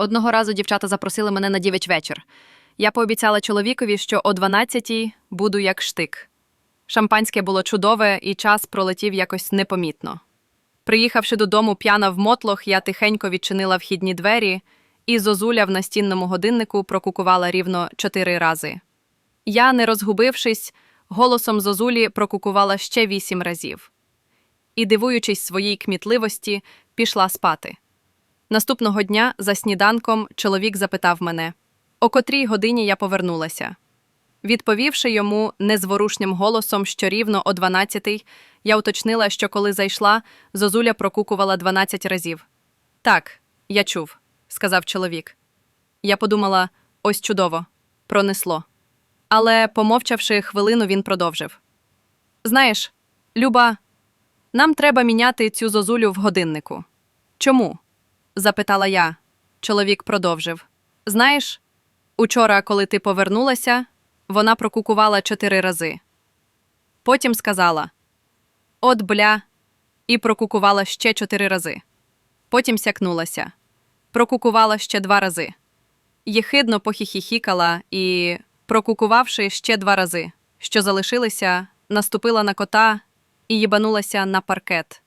Одного разу дівчата запросили мене на дівич вечір. Я пообіцяла чоловікові, що о 12-й буду як штик. Шампанське було чудове, і час пролетів якось непомітно. Приїхавши додому п'яна в мотлох, я тихенько відчинила вхідні двері, і зозуля в настінному годиннику прокукувала рівно чотири рази. Я, не розгубившись, голосом зозулі прокукувала ще вісім разів. І, дивуючись своїй кмітливості, пішла спати. Наступного дня за сніданком чоловік запитав мене, о котрій годині я повернулася. Відповівши йому незворушним голосом, що рівно о 12-й, я уточнила, що коли зайшла, зозуля прокукувала 12 разів. Так, я чув, сказав чоловік. Я подумала, ось чудово, пронесло. Але, помовчавши хвилину, він продовжив. Знаєш, Люба, нам треба міняти цю зозулю в годиннику. Чому? Запитала я. Чоловік продовжив. Знаєш, учора, коли ти повернулася, вона прокукувала чотири рази. Потім сказала: От бля, і прокукувала ще чотири рази. Потім сякнулася. Прокукувала ще два рази. Єхидно похіхіхікала і, прокукувавши ще два рази, що залишилися, наступила на кота і їбанулася на паркет.